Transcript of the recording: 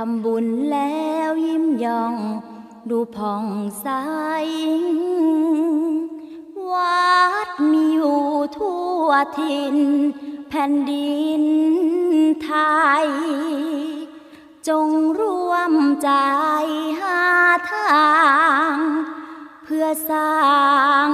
ทำบุญแล้วยิ้มย่อง ดูผ่องใส วัดมีอยู่ทั่วทินแผ่นดินไทย จงร่วมใจหาทาง เพื่อสร้าง